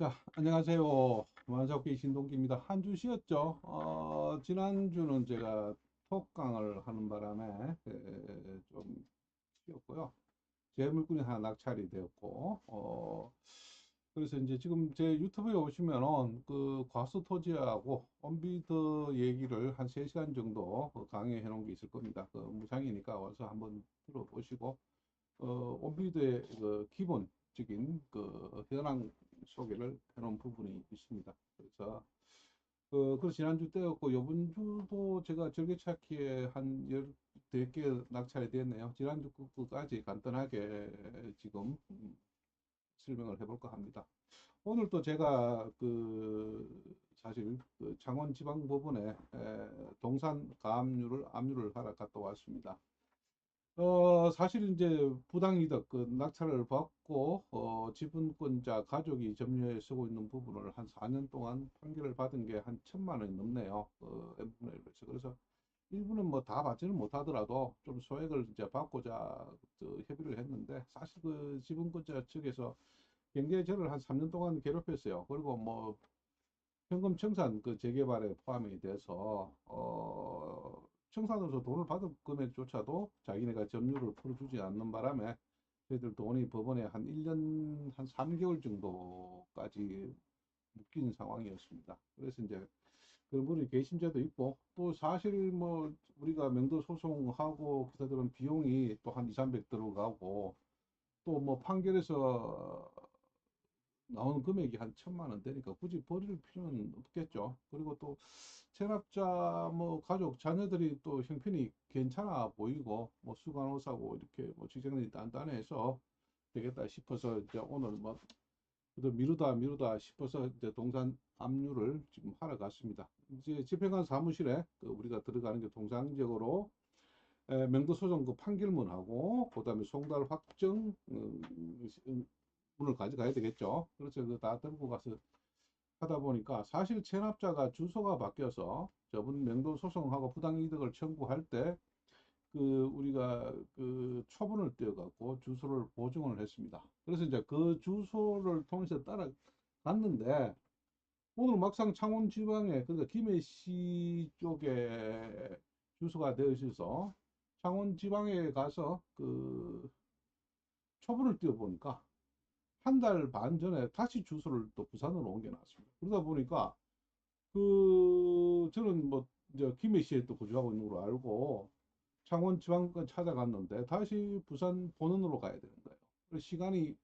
자, 안녕하세요. 만석기 신동기입니다. 한 주 쉬었죠? 어, 지난주는 제가 톡강을 하는 바람에 에, 좀 쉬었고요. 제 물건이 하나 낙찰이 되었고, 어, 그래서 이제 지금 제 유튜브에 오시면은 그 과수 토지하고 온비드 얘기를 한 3시간 정도 그 강의해 놓은 게 있을 겁니다. 그 무상이니까 와서 한번 들어보시고, 어, 온비드의 그 기본적인 그 현황 소개를 해놓은 부분이 있습니다. 그래서 그, 그 지난주 때였고 요번 주도 제가 절개찾기에 한 14개 낙찰이 됐네요. 지난주 끝까지 간단하게 지금 음, 설명을 해볼까 합니다. 오늘 또 제가 그 사실 그 창원지방법원에 동산 가압류를 압류를 하러 갔다 왔습니다. 어, 사실 이제 부당이득, 그 낙찰을 받고, 어, 지분권자 가족이 점유해 쓰고 있는 부분을 한 4년 동안 판결을 받은 게 한 천만 원이 넘네요. 어, n분의 1에서. 그래서 일부는 뭐 다 받지는 못하더라도 좀 소액을 이제 받고자 그 협의를 했는데, 사실 그 지분권자 측에서 저를 한 3년 동안 괴롭혔어요. 그리고 뭐, 현금 청산 그 재개발에 포함이 돼서, 어, 청산으로서 돈을 받은 금액조차도 자기네가 점유를 풀어주지 않는 바람에 저희들 돈이 법원에 한 1년 한 3개월 정도까지 묶인 상황이었습니다. 그래서 이제 그런 분이 계신제도 있고 또 사실 뭐 우리가 명도 소송하고 기사들은 비용이 또 한 2, 300 들어가고 또 뭐 판결에서 나오는 금액이 한 천만 원 되니까 굳이 버릴 필요는 없겠죠. 그리고 또 체납자 뭐 가족 자녀들이 또 형편이 괜찮아 보이고 뭐 수간호사고 이렇게 뭐 직장인이 단단해서 되겠다 싶어서 이제 오늘 뭐 미루다 미루다 싶어서 이제 동산 압류를 지금 하러 갔습니다. 이제 집행관 사무실에 그 우리가 들어가는 게 통상적으로 명도 소송 그 판결문하고 그다음에 송달 확정 음, 문을 가져가야 되겠죠. 그래서 그다 들고 가서 하다 보니까 사실 체납자가 주소가 바뀌어서 저분 명도 소송하고 부당이득을 청구할 때 그 우리가 그 초본을 떼어갖고 주소를 보증을 했습니다. 그래서 이제 그 주소를 통해서 따라갔는데 오늘 막상 창원 지방에 그러니까 김해시 쪽에 주소가 되어 있어서 창원 지방에 가서 그 초본을 띄워 보니까 한 달 반 전에 다시 주소를 또 부산으로 옮겨놨습니다. 그러다 보니까 그 저는 뭐 이제 김해시에 또 거주하고 있는 걸로 알고 창원 지방권 찾아갔는데 다시 부산 본원으로 가야 되는 거예요. 시간이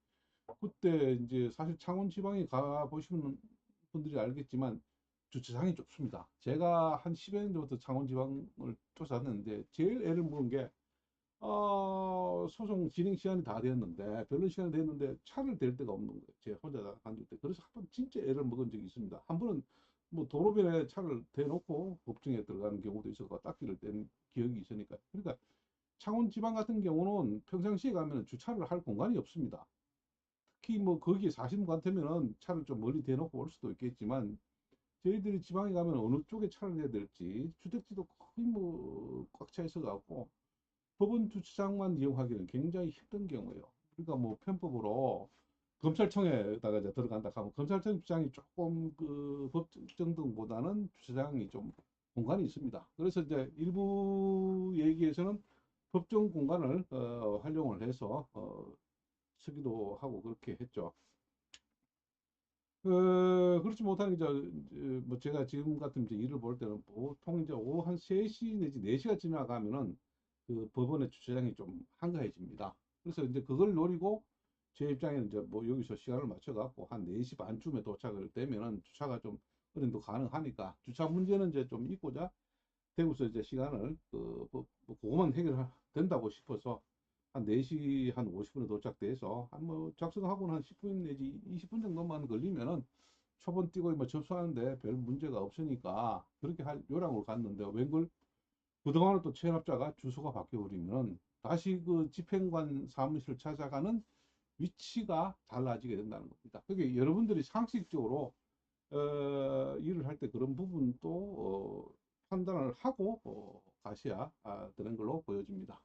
그때 이제 사실 창원 지방에 가 보시는 분들이 알겠지만 주차장이 좁습니다. 제가 한 10여 년 전부터 창원 지방을 쫓아다녔는데 제일 애를 먹은 게 어, 소송 진행 시간이 다 되었는데, 변론 시간이 됐는데 차를 댈 데가 없는 거예요. 제가 혼자 앉을 때. 그래서 한 번 진짜 애를 먹은 적이 있습니다. 한 번은 뭐 도로변에 차를 대놓고 법정에 들어가는 경우도 있었고, 딱지를 뗀 기억이 있으니까. 그러니까 창원 지방 같은 경우는 평상시에 가면 주차를 할 공간이 없습니다. 특히 뭐 거기에 사시는 것 같으면은 차를 좀 멀리 대놓고 올 수도 있겠지만, 저희들이 지방에 가면 어느 쪽에 차를 내야 될지, 주택지도 거의 뭐 꽉 차 있어 갖고, 법원 주차장만 이용하기는 굉장히 힘든 경우예요. 그러니까 뭐 편법으로 검찰청에다가 이제 들어간다 하면 검찰청 주차장이 조금 그 법정 등보다는 주차장이 좀 공간이 있습니다. 그래서 이제 일부 얘기에서는 법정 공간을 어, 활용을 해서 어, 쓰기도 하고 그렇게 했죠. 어, 그렇지 못하는 이제 뭐 제가 지금 같은 이제 일을 볼 때는 보통 이제 오후 한 3시 내지 4시가 지나가면은 그 법원의 주차장이 좀 한가해집니다. 그래서 이제 그걸 노리고 제 입장에는 이제 뭐 여기서 시간을 맞춰갖고 한 4시 반쯤에 도착을 되면은 주차가 좀 어느 정도 가능하니까 주차 문제는 이제 좀 있고자 대구서 이제 시간을 그, 뭐, 뭐 그거만 해결된다고 싶어서 한 4시 한 50분에 도착돼서 한 뭐 작성하고는 한 10분 내지 20분 정도만 걸리면은 초본 띄고 뭐 접수하는데 별 문제가 없으니까 그렇게 할 요량으로 갔는데 웬걸 그동안은 또 체납자가 주소가 바뀌어버리면 다시 그 집행관 사무실을 찾아가는 위치가 달라지게 된다는 겁니다. 그게 여러분들이 상식적으로 어, 일을 할 때 그런 부분도 어, 판단을 하고 어, 가셔야 아, 되는 걸로 보여집니다.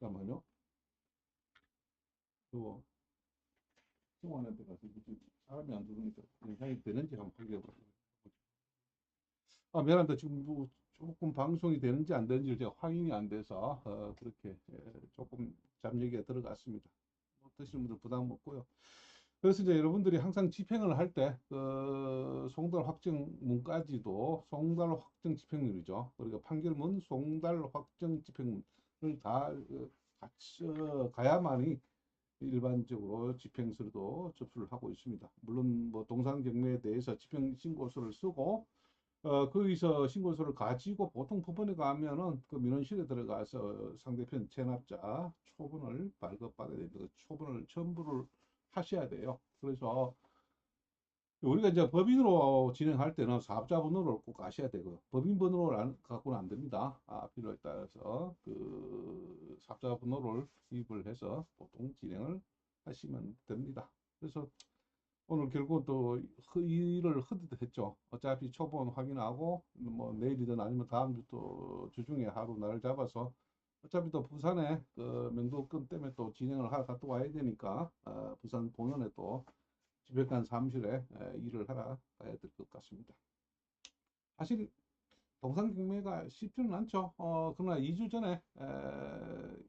잠깐만요. 또 성원한테 가서 잘 사람이 안 들어오니까 영향이 되는지 한번 확인해 보세요. 아, 미안합니다. 지금 뭐 조금 방송이 되는지 안 되는지 제가 확인이 안 돼서 어, 그렇게 예, 조금 잠얘기가 들어갔습니다. 뭐 드시는 분들 부담 없고요. 그래서 이제 여러분들이 항상 집행을 할 때, 그, 송달 확정문까지도 송달 확정 집행문이죠. 그러니까 판결문, 송달 확정 집행문을 다 그, 같이 어, 가야만이 일반적으로 집행서도 접수를 하고 있습니다. 물론 뭐 동상경매에 대해서 집행 신고서를 쓰고 어, 거기서 신고서를 가지고 보통 법원에 가면은 그 민원실에 들어가서 상대편 체납자 초본을 발급받아야 됩니다. 그 초본을 첨부를 하셔야 돼요. 그래서 우리가 이제 법인으로 진행할 때는 사업자 번호를 꼭 아셔야 되고 법인 번호를 안, 갖고는 안 됩니다. 아, 필요에 따라서 그 사업자 번호를 기입을 해서 보통 진행을 하시면 됩니다. 그래서 오늘 결국 또 허- 일을 허듯했죠. 어차피 초본 확인하고 뭐 내일이든 아니면 다음 주 또 주중에 하루 날 잡아서 어차피 또 부산에 그 명도권 때문에 또 진행을 하러 갔다 와야 되니까 아, 부산 본원에 또 지백관 사무실에 에, 일을 하러 가야 될 것 같습니다. 사실 동산 경매가 쉽지는 않죠. 어, 그러나 2주 전에 에,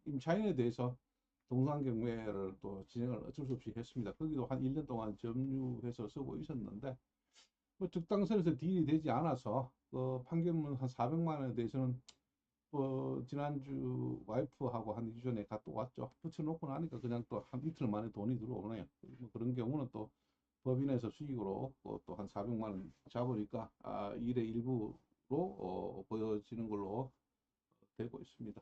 임차인에 대해서 동산 경매를 또 진행을 어쩔 수 없이 했습니다. 거기도 한 1년 동안 점유해서 쓰고 있었는데 뭐 적당선에서 딜이 되지 않아서 그 판결문 한 400만 원에 대해서는 어, 지난주 와이프하고 한 2주 전에 갔다 왔죠. 붙여놓고 나니까 그냥 또 한 이틀 만에 돈이 들어오네요. 뭐 그런 경우는 또 법인에서 수익으로 또 한 400만 원 잡으니까 아, 일의 일부로 어, 보여지는 걸로 되고 있습니다.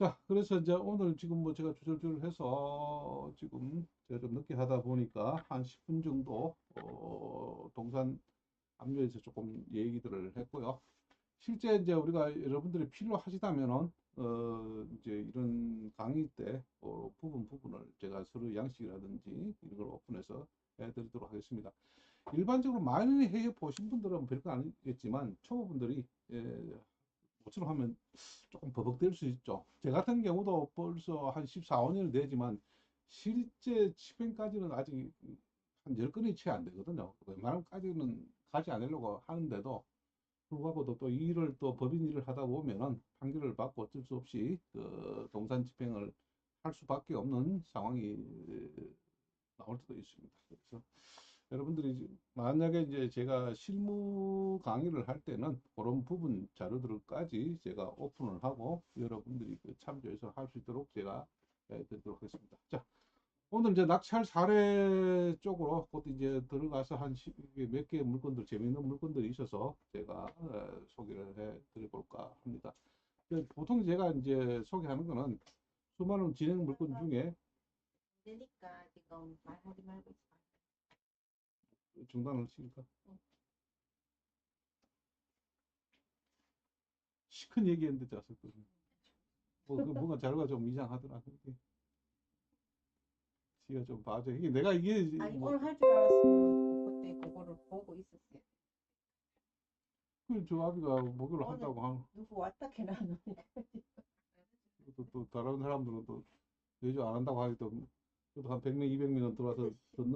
자, 그래서 이제 오늘 지금 뭐 제가 주절주절 해서 지금 제가 좀 늦게 하다 보니까 한 10분 정도 어, 동산 압류에서 조금 얘기들을 했고요. 실제 이제 우리가 여러분들이 필요하시다면은 어 이제 이런 강의 때 어, 부분 부분을 제가 서로 양식이라든지 이런 걸 오픈해서 해드리도록 하겠습니다. 일반적으로 많이 해 보신 분들은 별거 아니겠지만 초보분들이 예, 모처럼 하면 조금 버벅될 수 있죠. 제 같은 경우도 벌써 한 14, 15년이 되지만 실제 집행까지는 아직 한 10건이 채 안 되거든요. 웬만한까지는 가지 않으려고 하는데도 불구하고도 또 일을 또 법인 일을 하다 보면은 판결을 받고 어쩔 수 없이 그 동산 집행을 할 수밖에 없는 상황이 나올 수도 있습니다. 그래서 여러분들이 만약에 이제 제가 실무 강의를 할 때는 그런 부분 자료들까지 제가 오픈을 하고 여러분들이 그 참조해서 할 수 있도록 제가 해드리도록 하겠습니다. 자, 오늘 이제 낙찰 사례 쪽으로 곧 이제 들어가서 한 몇 개의 물건들, 재미있는 물건들이 있어서 제가 어, 소개를 해 드려볼까 합니다. 그 보통 제가 이제 소개하는 거는 수많은 진행 물건 중에 되니까 지금 말하지 말고 시킬까? 응. 시큰 얘기했는데 자석거든. 뭐, 그 뭔가 자료가 좀 이상하더라. 그게. 지가 좀 봐줘. 이게 내가 이게 뭐, 오늘 할줄 알았으면 그때 그거를 보고 있었어요. 그 조합이가 목요일 한다고 한, 누구 왔다 캐나는 또, 또 다른 사람들은 또 여주 안 한다고 하기 또, 또한 100명, 200명은 들어와서 듣는